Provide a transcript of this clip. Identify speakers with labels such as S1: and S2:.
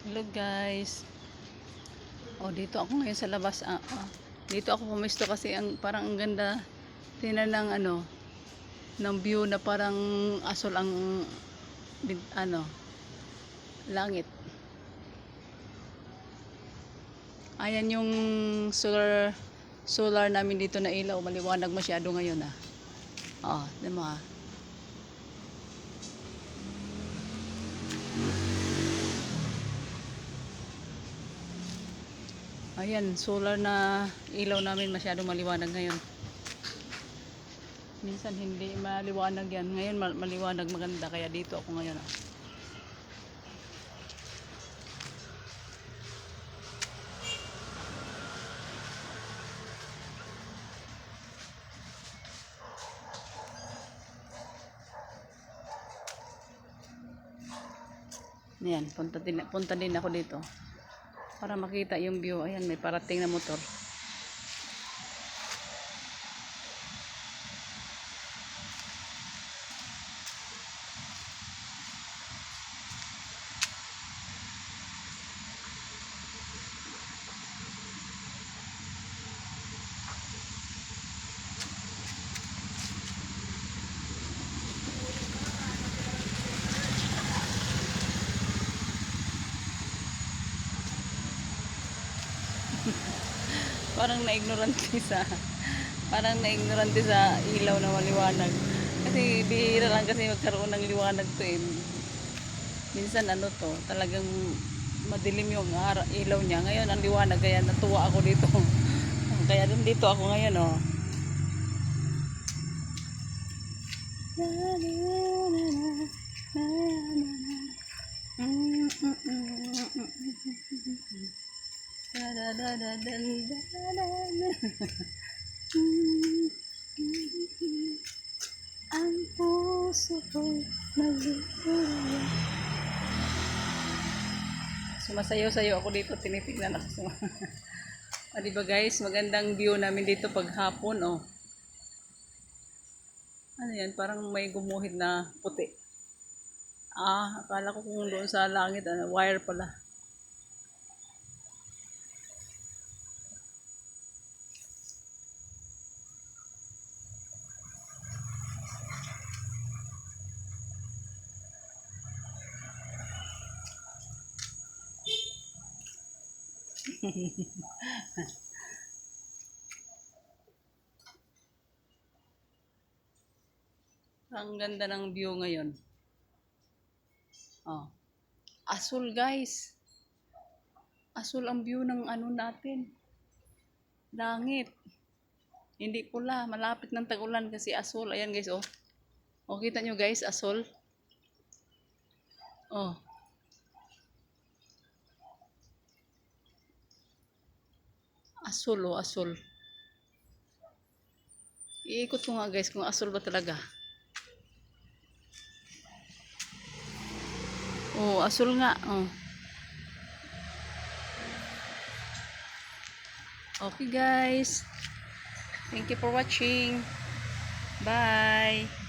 S1: Hello guys. Oh, dito ako ngayon sa labas. Ah, ah. Dito ako pumisto kasi ang parang ang ganda tingnan ng ano ng view na parang asol ang ano langit. Ayan yung solar solar namin dito na ilaw, maliwanag masyado ngayon ah. Oh, di mo ah. Ayan, solar na ilaw namin masyadong maliwanag ngayon. Minsan hindi maliwanag yan. Ngayon ma- maliwanag maganda kaya dito ako ngayon. ah. Ayan, punta din, punta din ako dito. Para makita yung view. Ayan, may parating na motor. Parang na-ignorante sa parang na-ignorante sa ilaw na maliwanag. Kasi bihira lang kasi magkaroon ng liwanag to eh. Minsan ano to, talagang madilim yung ilaw niya. Ngayon ang liwanag kaya natuwa ako dito. kaya din dito ako ngayon oh. Ang puso ko'y naluluya. Sumasayaw-sayaw ako dito, tinitignan ako. Suma ah, di ba guys, magandang view namin dito pag hapon, oh. Ano yan, parang may gumuhid na puti. Ah, akala ko kung doon sa langit, ano, wire pala. Ang ganda ng view ngayon. Oh. Asul guys. Asul ang view ng ano natin. Langit. Hindi pula, malapit ng tag-ulan kasi asul. Ayan guys, oh. Oh, kita nyo guys, asul. Oh. Asul, oh, asul. Iikot ko nga guys kung asul ba talaga. Oh, asul nga. Oh. Okay guys. Thank you for watching. Bye.